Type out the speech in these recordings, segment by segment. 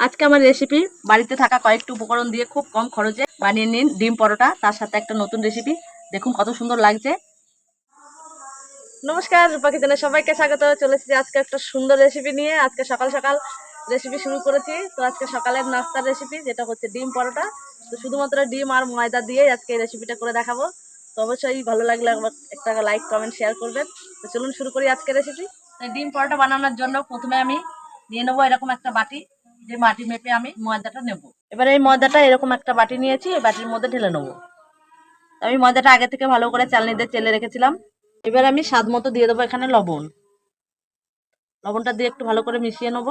আজকে আমার রেসিপি বাড়িতে থাকা কয়েকটি উপকরণ দিয়ে খুব কম খরচে বানিয়ে নিন ডিম পরোটা, তার সাথে একটা নতুন রেসিপি দেখুন কত সুন্দর লাগছে। নমস্কার রূপা কিচেনে সবাইকে স্বাগত। চলে এসেছি আজকে একটা সুন্দর রেসিপি নিয়ে। আজকে সকাল সকাল রেসিপি শুরু করেছি। তো আজকে সকালের নাস্তার রেসিপি যেটা হচ্ছে ডিম পরোটা। তো শুধুমাত্র ডিম আর ময়দা দিয়ে আজকে এই রেসিপিটা করে দেখাবো। তো অবশ্যই ভালো লাগলে একটা লাইক কমেন্ট শেয়ার করবেন। তো চলুন শুরু করি আজকে রেসিপি ডিম পরোটা বানানোর জন্য প্রথমে আমি নিয়ে নেব এরকম একটা বাটি। যে মাটি মেপে আমি ময়দাটা নেব। এবারে এই ময়দাটা এরকম একটা বাটি নিয়েছি, এই বাটির মধ্যে ঢেলে নেব। আমি ময়দাটা আগে থেকে ভালো করে চালনি দিয়ে চেলে রেখেছিলাম। এবার আমি স্বাদ মতো দিয়ে দেবো এখানে লবণ। লবণটা দিয়ে একটু ভালো করে মিশিয়ে নেব।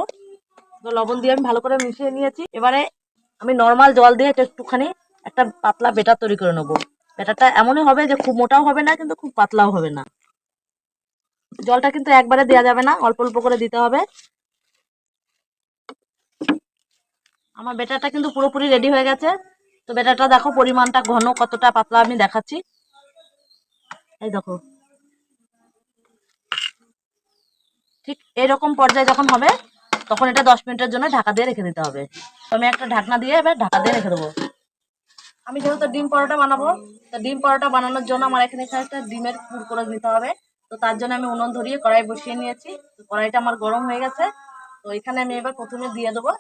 তো লবণ দিয়ে আমি ভালো করে মিশিয়ে নিয়েছি। এবারে আমি নর্মাল জল দিয়ে এটা একটুখানি একটা পাতলা বেটার তৈরি করে নেব। বেটারটা এমনই হবে যে খুব মোটাও হবে না, কিন্তু খুব পাতলাও হবে না। জলটা কিন্তু একবারে দেওয়া যাবে না, অল্প অল্প করে দিতে হবে। আমার বেটারটা কিন্তু পুরোপুরি রেডি হয়ে গেছে। তো বেটারটা দেখো পরিমাণটা ঘন, কতটা পাতলা আমি দেখাচ্ছি। এই দেখো। ঠিক এরকম পর্যায়ে যখন হবে, তখন এটা দশ মিনিটের জন্য ঢাকা দিয়ে রেখে দিতে হবে। তো আমি একটা ঢাকনা দিয়ে এবার ঢাকা দিয়ে রেখে দেবো। আমি যেহেতু ডিম পরোটা বানাবো, তো ডিম পরোটা বানানোর জন্য আমার এখানে একটা ডিমের পুর করে নিতে হবে। তো তার জন্য আমি উনুন ধরিয়ে কড়াই বসিয়ে নিয়েছি। কড়াইটা আমার গরম হয়ে গেছে। তো এখানে আমি এবার প্রথমে দিয়ে দেবো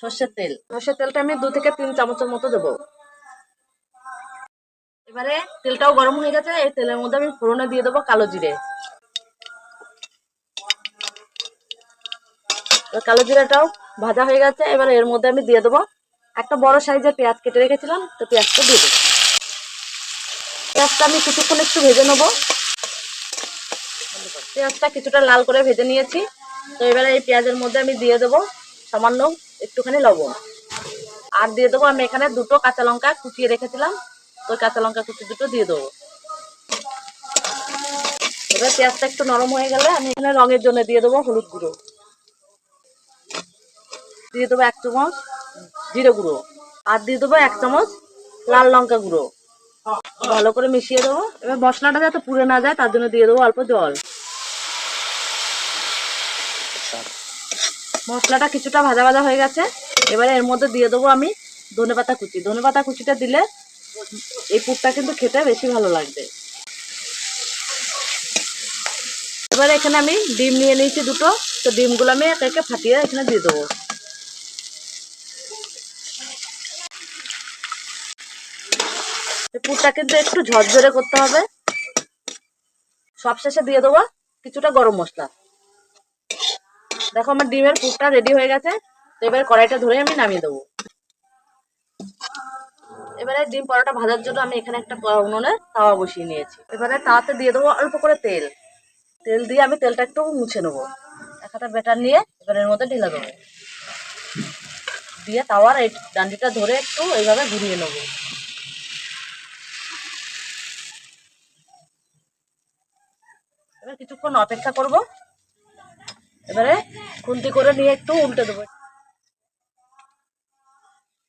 সর্ষের তেল। সর্ষের তেলটা আমি দু থেকে তিন চামচের মতো দেবো। এবারে তেলটাও গরম হয়ে গেছে, এই তেলের মধ্যে আমি ফোড়নে দিয়ে দেবো কালো জিরে। কালো জিরাটাও ভাজা হয়ে গেছে, এবার এর মধ্যে আমি দিয়ে দেবো একটা বড় সাইজের পেঁয়াজ কেটে রেখেছিলাম, তো পেঁয়াজটা দিয়ে দেবো। পেঁয়াজটা আমি কিছুক্ষণ একটু ভেজে নেব। পেঁয়াজটা কিছুটা লাল করে ভেজে নিয়েছি, তো এবারে এই পেঁয়াজের মধ্যে আমি দিয়ে দেবো সামান্য একটুখানি লবণ। আর দিয়ে দেবো আমি এখানে দুটো কাঁচা লঙ্কা কুচিয়ে রেখেছিলাম। তো কাঁচা লঙ্কা কুচি দুটো দিয়ে দেবো। এবার পেঁয়াজটা একটু নরম হয়ে গেলে আমি এখানে রঙের জন্য দিয়ে দেবো হলুদ গুঁড়ো। দিয়ে দেবো এক চামচ জিরে গুঁড়ো। আর দিয়ে দেবো এক চামচ লাল লঙ্কা গুঁড়ো। ভালো করে মিশিয়ে দেবো। এবার মশলাটা যাতে পুড়ে না যায়, তার জন্য দিয়ে দেবো অল্প জল। মশলাটা কিছুটা ভাজা ভাজা হয়ে গেছে। এবারে এর মধ্যে দিয়ে দেবো আমি ধনেপাতা কুচি। ধনেপাতা কুচিটা দিলে এই পুরটা কিন্তু খেতে বেশি ভালো লাগবে। এবারে এখানে আমি ডিম নিয়ে নিয়েছি দুটো। তো ডিমগুলো আমি একে একে ফাটিয়ে এখানে দিয়ে দেবো। পুরটা কিন্তু একটু ঝরঝরে করতে হবে। সবশেষে দিয়ে দেবো কিছুটা গরম মশলা। দেখো, আমার ডিমের পুরটা রেডি হয়ে গেছে। তো এবার কড়াইটা ধরে আমি নামিয়ে দেবো। এবারে ডিম পরোটা ভাজার জন্য আমি এখানে একটা উনুনে তাওয়া বসিয়ে নিয়েছি। এবারে তাওয়াতে দিয়ে দেবো অল্প করে তেল। তেল দিয়ে আমি তেলটা একটু মুছে নেব। একটা বেটার নিয়ে এবার এর মধ্যে ঢেলে দেবো। দিয়ে তাওয়ার এই ডান্ডিটা ধরে একটু এইভাবে ঘুরিয়ে নেব। এবার কিছুক্ষণ অপেক্ষা করব। এবারে খুন্তি করে নিয়ে একটু উল্টে দেবো।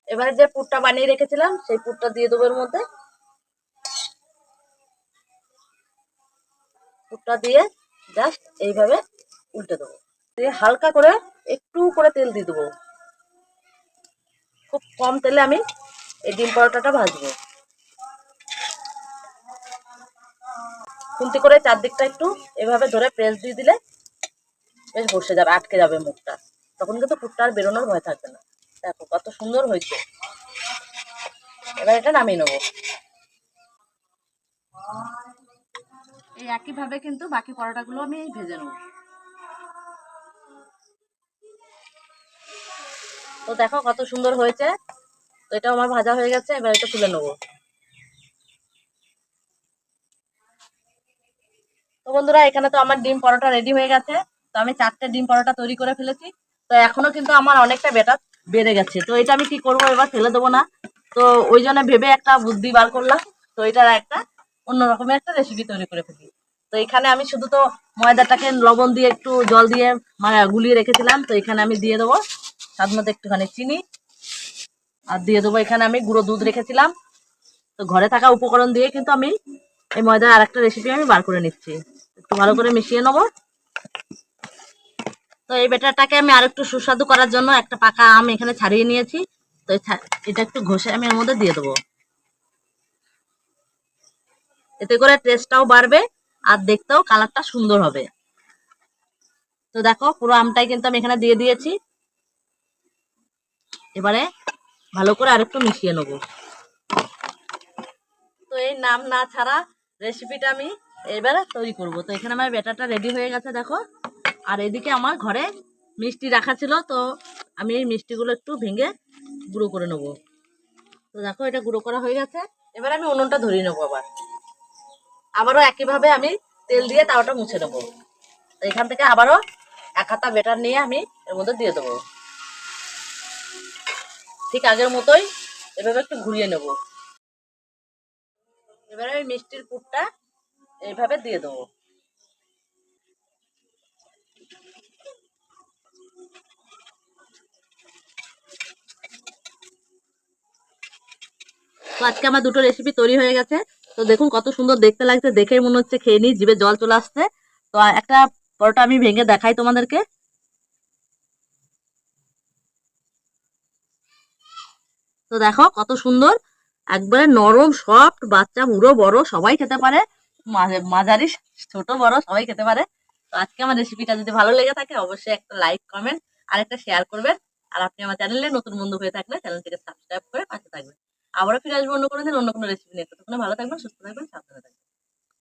এবারে যে পুরটা বানিয়ে রেখেছিলাম, সেই পুরটা দিয়ে দেবো এর মধ্যে। পুরটা দিয়ে জাস্ট এইভাবে উল্টে দেবো। দিয়ে হালকা করে একটু করে তেল দিয়ে দেবো। খুব কম তেলে আমি এই ডিম পরোটাটা ভাজবো। খুন্তি করে চারদিকটা একটু এভাবে ধরে প্রেস দিয়ে দিলে বেশ বসে যাবে আটকে যাবে মুখটা। তখন কিন্তু পুরটা আর বেরোনোর ভয় থাকবে না। দেখো কত সুন্দর হয়েছে। এবার এটা নামিয়ে নেব। এই একইভাবে কিন্তু বাকি পরোটাগুলো আমি ভেজে নেব। তো দেখো কত সুন্দর হয়েছে। তো এটা আমার ভাজা হয়ে গেছে এবার এটা তুলে নেব। তো বন্ধুরা এখানে তো আমার ডিম পরোটা রেডি হয়ে গেছে। তো আমি চারটে ডিম পরোটা তৈরি করে ফেলেছি। তো এখনও কিন্তু আমার অনেকটা বেটার বেড়ে গেছে। তো এটা আমি কি করব এবার ফেলে দেবো না। তো ওই জন্য ভেবে একটা বুদ্ধি বার করলাম। তো এটার একটা অন্য রকমের একটা রেসিপি তৈরি করে ফেলি। তো এখানে আমি শুধু তো ময়দাটাকে লবণ দিয়ে একটু জল দিয়ে মানে গুলিয়ে রেখেছিলাম। তো এখানে আমি দিয়ে দেবো স্বাদ মতো একটুখানি চিনি। আর দিয়ে দেবো এখানে আমি গুঁড়ো দুধ রেখেছিলাম। তো ঘরে থাকা উপকরণ দিয়ে কিন্তু আমি এই ময়দার আর একটা রেসিপি আমি বার করে নিচ্ছি। একটু ভালো করে মিশিয়ে নেব। তো এই বেটারটাকে আমি আরেকটু সুস্বাদু করার জন্য একটা পাকা আম এখানে ছাড়িয়ে নিয়েছি। তো এটা একটু ঘষে আমি এর মধ্যে দিয়ে দেবো। এতে করে টেস্টটাও বাড়বে আর দেখতেও কালারটা সুন্দর হবে। তো দেখো, পুরো আমটাই কিন্তু আমি এখানে দিয়ে দিয়েছি। এবারে ভালো করে আরেকটু মিশিয়ে নেব। তো এই নাম না ছাড়া রেসিপিটা আমি এবারে তৈরি করব। তো এখানে আমার ব্যাটারটা রেডি হয়ে গেছে, দেখো। আর এদিকে আমার ঘরে মিষ্টি রাখা ছিল, তো আমি এই মিষ্টিগুলো একটু ভেঙে গুঁড়ো করে নেব। তো দেখো, এটা গুঁড়ো করা হয়ে গেছে। এবার আমি উনুনটা ধরিয়ে নেব আবার। আবারও একইভাবে আমি তেল দিয়ে তাওয়াটা মুছে নেব। এখান থেকে আবারও এক হাতা বেটার নিয়ে আমি এর মধ্যে দিয়ে দেবো। ঠিক আগের মতোই এভাবে একটু ঘুরিয়ে নেব। এবারে ওই মিষ্টির পুরটা এইভাবে দিয়ে দেবো। তো আজকে আমার দুটো রেসিপি তৈরি হয়ে গেছে। তো দেখুন কত সুন্দর দেখতে লাগছে, দেখেই মনে হচ্ছে খেয়ে নিই, জিভে জল চলে আসছে। তো একটা পরোটা আমি ভেঙে দেখাই তোমাদেরকে। তো দেখো কত সুন্দর, একবারে নরম সফট বাচ্চা বুড়ো, বড়, সবাই খেতে পারে। মাঝে- মাঝারি, ছোট, বড়, সবাই খেতে পারে। তো আজকে আমার রেসিপিটা যদি ভালো লেগে থাকে, অবশ্যই একটা লাইক কমেন্ট আর একটা শেয়ার করবেন। আর আপনি আমার চ্যানেলে নতুন বন্ধু হয়ে থাকলে চ্যানেলটিকে সাবস্ক্রাইব করে পাশে থাকবেন। আবারও ফিরে আসব অন্য কোনো দিন, অন্য কোনো রেসিপি নিয়ে। ততক্ষণে ভালো থাকবেন, সুস্থ থাকবেন, সাবধানে থাকবেন।